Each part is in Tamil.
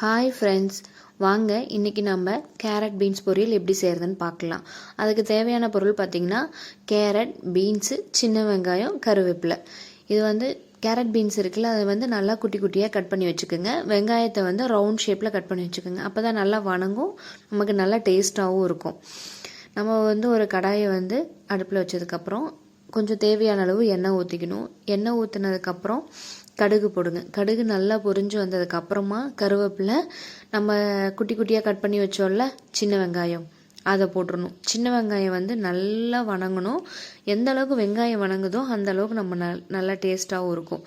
ஹாய் ஃப்ரெண்ட்ஸ் வாங்க இன்றைக்கி நம்ம கேரட் பீன்ஸ் பொரியல் எப்படி செய்கிறதுன்னு பார்க்கலாம். அதுக்கு தேவையான பொருள் பார்த்திங்கன்னா கேரட் பீன்ஸு சின்ன வெங்காயம் கருவேப்பிலை. இது வந்து கேரட் பீன்ஸ் இருக்குல்ல அதை வந்து நல்லா குட்டி குட்டியாக கட் பண்ணி வச்சுக்கோங்க. வெங்காயத்தை வந்து ரவுண்ட் ஷேப்பில் கட் பண்ணி வச்சுக்கோங்க. அப்போ தான் நல்லா வணங்கும் நமக்கு நல்லா டேஸ்ட்டாகவும் இருக்கும். நம்ம வந்து ஒரு கடாயை வந்து அடுப்பில் வச்சதுக்கப்புறம் கொஞ்சம் தேவையான அளவு எண்ணெய் ஊற்றிக்கணும் எண்ணெய் ஊற்றினதுக்கப்புறம் கடுகு போடுங்க. கடுகு நல்லா பொரிஞ்சு வந்ததுக்கு அப்புறமா கருவேப்பிலை நம்ம குட்டி குட்டியாக கட் பண்ணி வச்சோம்ல சின்ன வெங்காயம் அதை போட்டுடணும் சின்ன வெங்காயம் வந்து நல்லா வணங்கணும். எந்த அளவுக்கு வெங்காயம் வணங்குதோ அந்த அளவுக்கு நம்ம நல் நல்லா டேஸ்ட்டாகவும் இருக்கும்.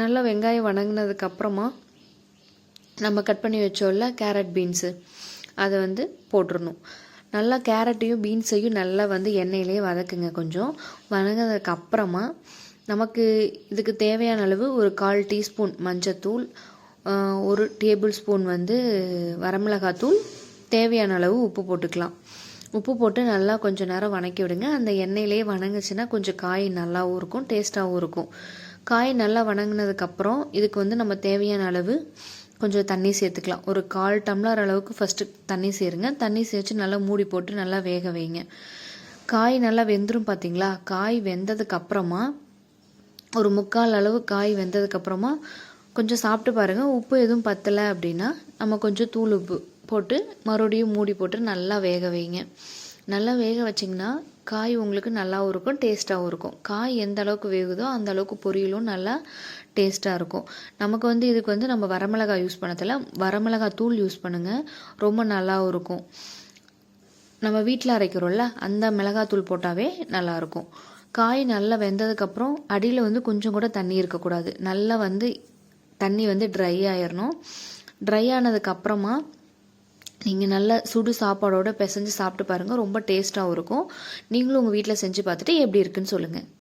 நல்லா வெங்காயம் வணங்கினதுக்கு அப்புறமா நம்ம கட் பண்ணி வச்சோம்ல கேரட் பீன்ஸு அதை வந்து போட்டுடணும் நல்லா கேரட்டையும் பீன்ஸையும் நல்லா வந்து எண்ணெயிலே வதக்குங்க கொஞ்சம். வதங்கினதுக்கு அப்புறமா நமக்கு இதுக்கு தேவையான அளவு ஒரு கால் டீஸ்பூன் மஞ்சத்தூள் ஒரு டேபிள் ஸ்பூன் வந்து வரமிளகாத்தூள் தேவையான அளவு உப்பு போட்டுக்கலாம். உப்பு போட்டு நல்லா கொஞ்சம் நேரம் வணக்கி விடுங்க. அந்த எண்ணெயிலே வணங்குச்சுன்னா கொஞ்சம் காய் நல்லாவும் இருக்கும் டேஸ்ட்டாகவும் இருக்கும். காய் நல்லா வணங்கினதுக்கப்புறம் இதுக்கு வந்து நம்ம தேவையான அளவு கொஞ்சம் தண்ணி சேர்த்துக்கலாம். ஒரு கால் டம்ளர் அளவுக்கு ஃபஸ்ட்டு தண்ணி சேருங்க. தண்ணி சேர்த்து நல்லா மூடி போட்டு நல்லா வேக வைங்க. காய் நல்லா வெந்துடும் பார்த்தீங்களா காய் வெந்ததுக்கப்புறமா ஒரு முக்கால் அளவு காய் வெந்ததுக்கப்புறமா கொஞ்சம் சாப்பிட்டு பாருங்கள் உப்பு எதுவும் பத்தலை அப்படின்னா நம்ம கொஞ்சம் தூள் உப்பு போட்டு மறுபடியும் மூடி போட்டு நல்லா வேக வைங்க. நல்லா வேக வச்சிங்கன்னா காய் உங்களுக்கு நல்லாவும் இருக்கும் டேஸ்ட்டாகவும் இருக்கும். காய் எந்த அளவுக்கு வேகுதோ அந்த அளவுக்கு பொரியலும் நல்லா டேஸ்ட்டாக இருக்கும். நமக்கு வந்து இதுக்கு வந்து நம்ம வரமிளகாய் யூஸ் பண்ணதில் வரமிளகாய் தூள் யூஸ் பண்ணுங்கள் ரொம்ப நல்லாவும் இருக்கும். நம்ம வீட்டில் அரைக்கிறோம்ல அந்த மிளகாத்தூள் போட்டாவே நல்லாயிருக்கும் காய் நல்லா வெந்ததுக்கப்புறம் அடியில் வந்து கொஞ்சம் கூட தண்ணி இருக்கக்கூடாது. நல்லா வந்து தண்ணி வந்து ட்ரை ஆயிடணும் ட்ரை ஆனதுக்கப்புறமா நீங்கள் நல்ல சுடு சாப்பாடோட பிசைஞ்சு சாப்பிட்டு பாருங்கள் ரொம்ப டேஸ்ட்டாகவும் இருக்கும். நீங்களும் உங்கள் வீட்டில் செஞ்சு பார்த்துட்டு எப்படி இருக்குன்னு சொல்லுங்கள்